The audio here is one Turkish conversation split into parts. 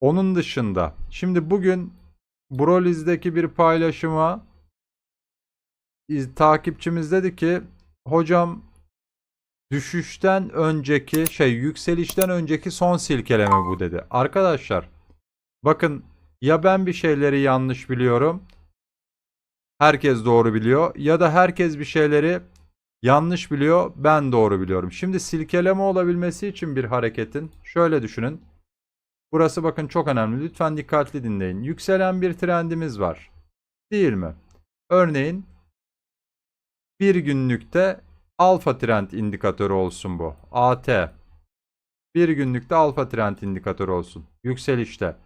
Onun dışında şimdi bugün Broliz'deki bir paylaşıma iz- takipçimiz dedi ki hocam düşüşten önceki şey yükselişten önceki son silkeleme bu dedi. Arkadaşlar bakın ya ben bir şeyleri yanlış biliyorum herkes doğru biliyor ya da herkes bir şeyleri yanlış biliyor ben doğru biliyorum. Şimdi silkeleme olabilmesi için bir hareketin şöyle düşünün. Burası bakın çok önemli. Lütfen dikkatli dinleyin. Yükselen bir trendimiz var. Değil mi? Örneğin bir günlükte alfa trend indikatörü olsun bu. AT. Bir günlükte alfa trend indikatörü olsun. Yükselişte.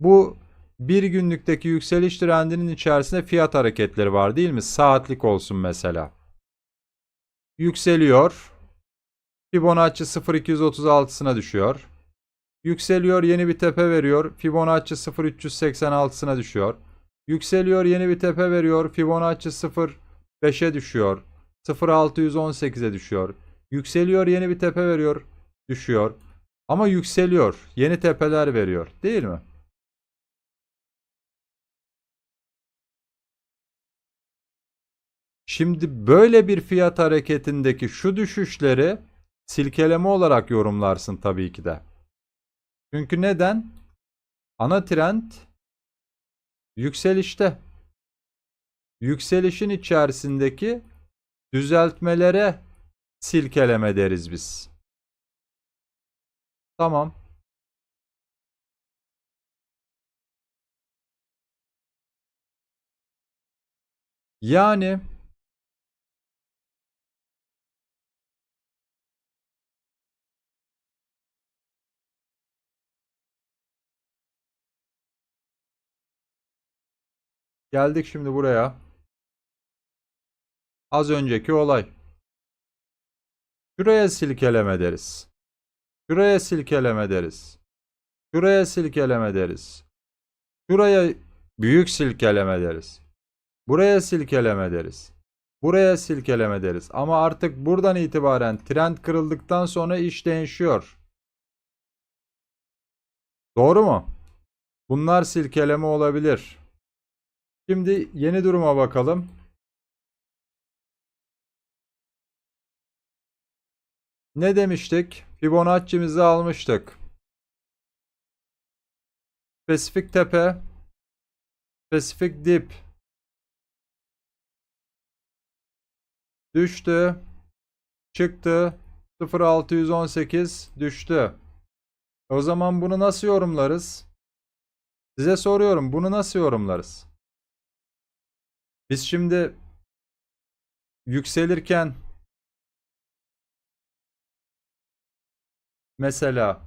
Bu bir günlükteki yükseliş trendinin içerisinde fiyat hareketleri var değil mi? Saatlik olsun mesela. Yükseliyor. Fibonacci 0236'sına düşüyor. Yükseliyor yeni bir tepe veriyor. Fibonacci 0386'sına düşüyor. Yükseliyor yeni bir tepe veriyor. Fibonacci 05'e düşüyor. 0618'e düşüyor. Yükseliyor yeni bir tepe veriyor. Düşüyor. Ama yükseliyor. Yeni tepeler veriyor. Değil mi? Şimdi böyle bir fiyat hareketindeki şu düşüşleri silkeleme olarak yorumlarsın tabii ki de. Çünkü neden? Ana trend yükselişte. Yükselişin içerisindeki düzeltmelere silkeleme deriz biz. Tamam. Yani geldik şimdi buraya. Az önceki olay. Şuraya silkeleme deriz. Şuraya silkeleme deriz. Şuraya silkeleme deriz. Şuraya büyük silkeleme deriz. Buraya silkeleme deriz. Buraya silkeleme deriz. Ama artık buradan itibaren trend kırıldıktan sonra iş değişiyor. Doğru mu? Bunlar silkeleme olabilir. Şimdi yeni duruma bakalım. Ne demiştik? Fibonacci'mizi almıştık. Spesifik tepe, spesifik dip. Düştü. Çıktı. 0618 düştü. O zaman bunu nasıl yorumlarız? Size soruyorum. Bunu nasıl yorumlarız? Biz şimdi yükselirken mesela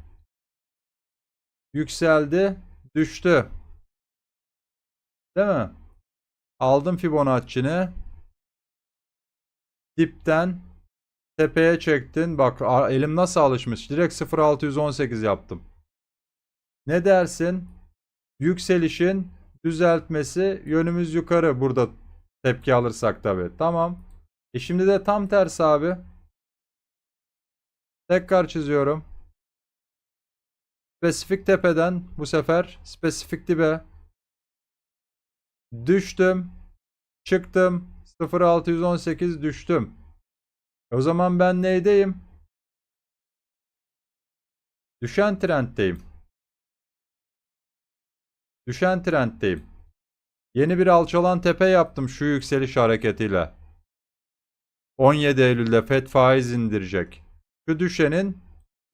yükseldi, düştü. Değil mi? Aldım Fibonacci'ni. Dipten tepeye çektin. Bak elim nasıl alışmış. Direkt 0618 yaptım. Ne dersin? Yükselişin düzeltmesi yönümüz yukarı burada tepki alırsak tabii. Tamam. E şimdi de tam tersi abi. Tekrar çiziyorum. Spesifik tepeden bu sefer spesifik dibe düştüm. Çıktım. 0618 düştüm. O zaman ben neydeyim? Düşen trenddeyim. Düşen trenddeyim. Yeni bir alçalan tepe yaptım şu yükseliş hareketiyle. 17 Eylül'de FED faiz indirecek. Şu düşenin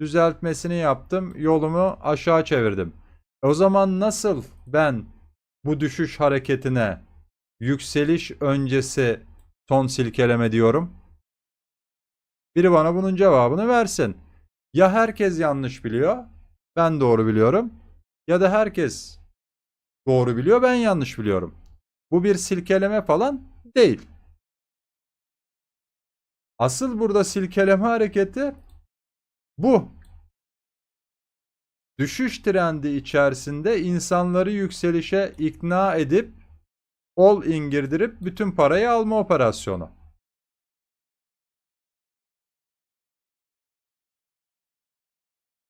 düzeltmesini yaptım. Yolumu aşağı çevirdim. O zaman nasıl ben bu düşüş hareketine yükseliş öncesi son silkeleme diyorum? Biri bana bunun cevabını versin. Ya herkes yanlış biliyor, ben doğru biliyorum. Ya da herkes doğru biliyor, ben yanlış biliyorum. Bu bir silkeleme falan değil. Asıl burada silkeleme hareketi bu. Düşüş trendi içerisinde insanları yükselişe ikna edip all in girdirip bütün parayı alma operasyonu.